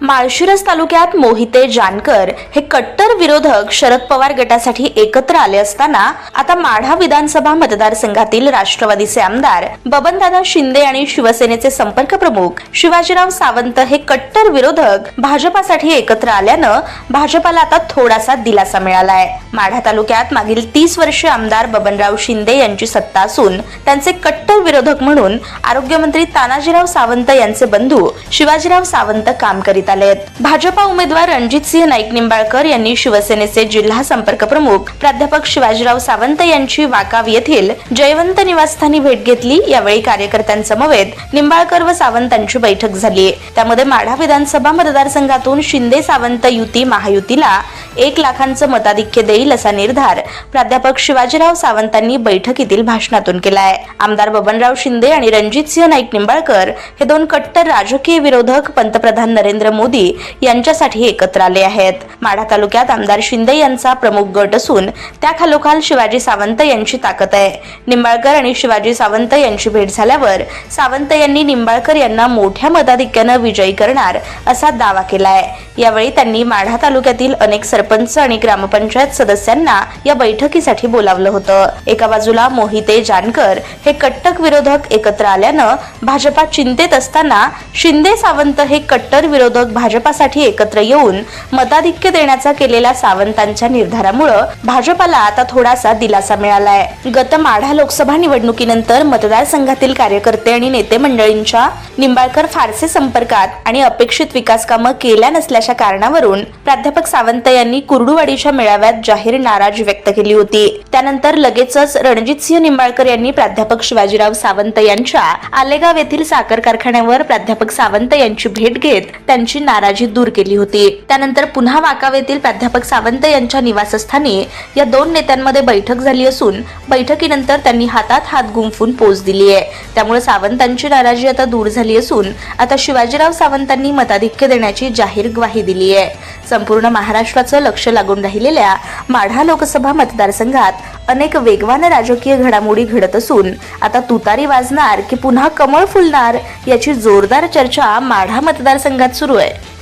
माळशिरस तालुक्यात मोहिते जानकर हे कट्टर विरोधक शरद पवार गटासाठी एकत्र आले असताना आता माढा विधानसभा मतदारसंघातील राष्ट्रवादीचे आमदार बबनदादा शिंदे आणि शिवसेनेचे संपर्क प्रमुख शिवाजीराव सावंत हे कट्टर विरोधक भाजपासाठी एकत्र आल्यानं भाजपाला आता थोडासा दिलासा मिळालाय. माढा तालुक्यात मागील तीस वर्षे आमदार बबनराव शिंदे यांची सत्ता असून त्यांचे कट्टर विरोधक म्हणून आरोग्यमंत्री तानाजीराव सावंत यांचे बंधू शिवाजीराव सावंत काम करीत आलेत भाजपा उमेदवार रणजितसिंह नाईक निंबाळकर यांनी शिवसेनेचे जिल्हा संपर्क प्रमुख प्राध्यापक शिवाजीराव सावंत यांची वाकाव येथील जयवंत निवासस्थानी भेट घेतली. यावेळी कार्यकर्त्यांसमवेत निंबाळकर व सावंतांची बैठक झाली. त्यामध्ये माढा विधानसभा मतदारसंघातून शिंदे सावंत युती महायुतीला एक लाखांचं मताधिक्य देईल असा निर्धार प्राध्यापक शिवाजीराव सावंतांनी बैठकीतील भाषणातून केलाय. आमदार बबनराव शिंदे आणि रणजितसिंह नाईक निंबाळकर हे दोन कट्टर राजकीय विरोधक पंतप्रधान नरेंद्र मोदी यांच्यासाठी एकत्र आले आहेत. माढा तालुक्यात आमदार शिंदे यांचा प्रमुख गट असून त्याखालोखाल शिवाजी सावंत यांची ताकद आहे. निंबाळकर आणि शिवाजी सावंत यांची भेट झाल्यावर सावंत यांनी निंबाळकर यांना मोठ्या मताधिक्यानं विजयी करणार असा दावा केलाय. यावेळी त्यांनी माढा तालुक्यातील अनेक सरपंच आणि ग्रामपंचायत सदस्यांना या बैठकीसाठी बोलावलं होतं. एका बाजूला मोहिते जानकर हे कट्टक विरोधक एकत्र आल्यानं भाजपा चिंतेत असताना शिंदे सावंत हे कट्टर विरोधक भाजपासाठी एकत्र येऊन मताधिक्य देण्याचा केलेल्या सावंतांच्या निर्धारामुळं भाजपाला आता थोडासा दिलासा मिळालाय. गत माढा लोकसभा निवडणुकीनंतर मतदारसंघातील कार्यकर्ते आणि नेते मंडळींच्या निंबाळकर फारसे संपर्कात आणि अपेक्षित विकास कामं केल्या नसल्याच्या कारणावरून प्राध्यापक सावंत यांनी कुर्डुवाडीच्या मेळाव्यात जाहीर नाराजी व्यक्त केली होती. त्यानंतर लगेचच रणजितसिंह निंबाळकर यांनी प्राध्यापक शिवाजीराव सावंत यांच्या आलेगाव येथील साखर कारखान्यावर प्राध्यापक सावंत यांची भेट घेत त्यांची नाराजी दूर केली होती. त्यानंतर पुन्हा वाकाव येथील प्राध्यापक सावंत यांच्या निवासस्थानी या दोन नेत्यांमध्ये बैठक झाली असून बैठकीनंतर त्यांनी हातात हात गुंफून पोच दिली आहे. त्यामुळे सावंतांची नाराजी आता दूर झाली असून आता शिवाजीराव सावंतांनी मताधिक्य देण्याची जाहीर ग्वाही दिली आहे. संपूर्ण महाराष्ट्राचं लक्ष लागून राहिलेल्या माढा लोकसभा मतदारसंघात अनेक वेगवान राजकीय घडामोडी घडत असून आता तुतारी वाजणार की पुन्हा कमळ फुलणार याची जोरदार चर्चा माढा मतदारसंघात सुरू आहे.